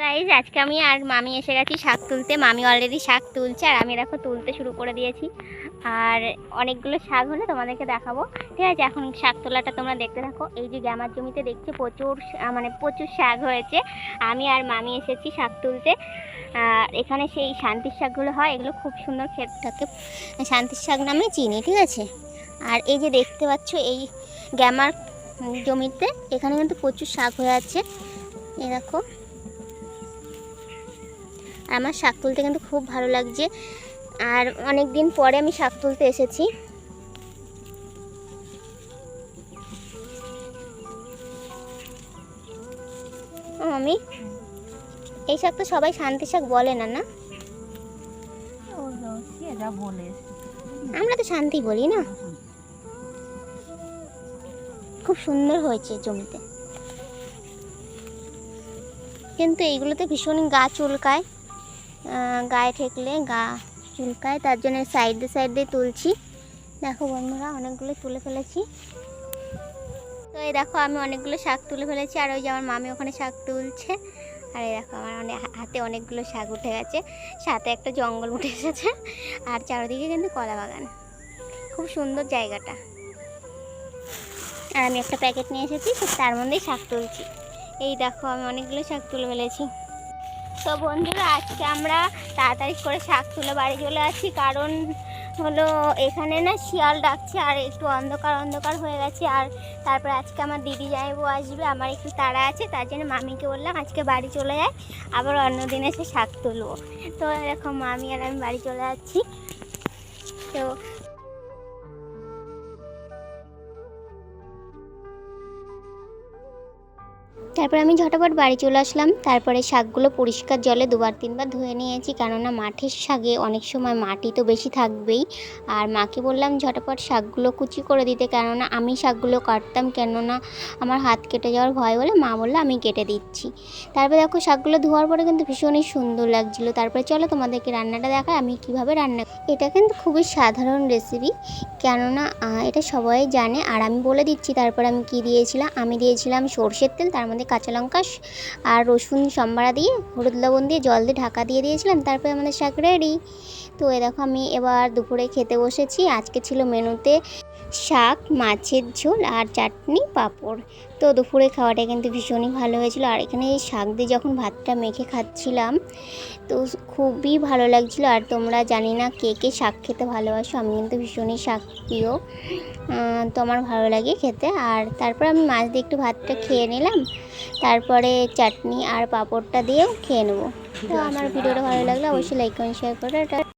Guys আজকে আমি আর মামি এসে গেছি শাক তুলতে। মামি অলরেডি শাক তুলছে আর আমি দেখো তুলতে শুরু করে দিয়েছি। আর অনেকগুলো শাক হলে তোমাদেরকে দেখাবো। ঠিক আছে, এখন শাক তোলাটা তোমরা দেখতে থাকো। এই যে গ্যামার জমিতে দেখছি প্রচুর মানে প্রচুর শাক হয়েছে। আমি আর মামি এসেছি শাক তুলতে। আর এখানে সেই শান্তির শাকগুলো হয়, এগুলো খুব সুন্দর ক্ষেতটাকে শান্তির শাক নামে চিনি, ঠিক আছে? আর এই যে দেখতে পাচ্ছ এই গ্যামার জমিতে, এখানে কিন্তু প্রচুর শাক হয়ে আছে। আর আমার শাক তুলতে কিন্তু খুব ভালো লাগছে। আর অনেক দিন পরে আমি শাক তুলতে এসেছি। ও আমি এই শাক তো সবাই শান্তি শাক বলে না না? আমরা তো শান্তি বলি না? খুব সুন্দর হয়েছে জমিতে। কিন্তু এইগুলোতে ভীষণ গা চুলকায়। আহ, গায়ে ঠেকলে গা চুলকায়, তার জন্য সাইড সাইড তুলছি। দেখো বন্ধুরা, অনেকগুলো তুলে ফেলেছি। তো এই দেখো, আমি অনেকগুলো শাক তুলে ফেলেছি, আর ওই যে আমার মামি ওখানে শাক তুলছে। আর এই দেখো, আমার অনেক হাতে অনেকগুলো শাক উঠে গেছে। সাথে একটা জঙ্গল উঠে এসেছে, আর চারিদিকে কিন্তু কলা বাগান। খুব সুন্দর জায়গাটা। আর আমি একটা প্যাকেট নিয়ে এসেছি তার মধ্যেই শাক তুলছি। এই দেখো, আমি অনেকগুলো শাক তুলে ফেলেছি। তো বন্ধুরা, আজকে আমরা তাড়াতাড়ি করে শাক তুলে বাড়ি চলে আসছি কারণ হলো এখানে না শিয়াল ডাকছে আর একটু অন্ধকার অন্ধকার হয়ে গেছে। আর তারপরে আজকে আমার দিদি যাইবো আসবে, আমার একটু তাড়া আছে, তার জন্য মামিকে বললাম আজকে বাড়ি চলে যায় আবার অন্য দিন এসে শাক তুলবো। তো এরকম মামি আর আমি বাড়ি চলে যাচ্ছি। তো তারপর আমি ঝটাপট বাড়ি চলে আসলাম। তারপরে শাকগুলো পরিষ্কার জলে দুবার তিনবার ধুয়ে নিয়েছি, কেননা মাঠের শাকে অনেক সময় মাটি তো বেশি থাকবেই। আর মাকে বললাম, ঝটাপট শাকগুলো কুচি করে দিতে, কেননা আমি শাকগুলো কাটতাম, কেননা আমার হাত কেটে যাওয়ার ভয় বলে মা বলল, আমি কেটে দিচ্ছি। তারপরে দেখো, শাকগুলো ধোয়ার পরে কিন্তু ভীষণই সুন্দর লাগছিল। তারপরে চলো তোমাদেরকে রান্নাটা দেখায় আমি কীভাবে রান্না এটা কিন্তু খুবই সাধারণ রেসিপি কেননা এটা সবাই জানে। আর আমি বলে দিচ্ছি, তারপর আমি কি দিয়েছিলাম? আমি দিয়েছিলাম সর্ষের তেল, তার মধ্যে কাঁচা লঙ্কা আর রসুন সম্বারা দিয়ে, হলুদ লবণ দিয়ে জল দিয়ে ঢাকা দিয়ে দিয়েছিলাম। তারপরে আমাদের শাক রেডি। তো এ দেখো আমি এবার দুপুরে খেতে বসেছি। আজকে ছিল মেনুতে শাক মাছের ঝোল আর চাটনি পাঁপড়। তো দুপুরে খাওয়াটা কিন্তু ভীষণই ভালো হয়েছিল। আর এখানে এই শাক দিয়ে যখন ভাতটা মেখে খাচ্ছিলাম তো খুবই ভালো লাগছিল। আর তোমরা জানি না কে কে শাক খেতে ভালোবাসো আমি কিন্তু ভীষণই শাক প্রিয়। তো আমার ভালো লাগে খেতে। আর তারপর আমি মাছ দিয়ে একটু ভাতটা খেয়ে নিলাম। তারপরে চাটনি আর পাঁপড়টা দিয়েও খেয়ে নেব। তো আমার ভিডিওটা ভালো লাগলে অবশ্যই লাইক কমেন্ট শেয়ার করে।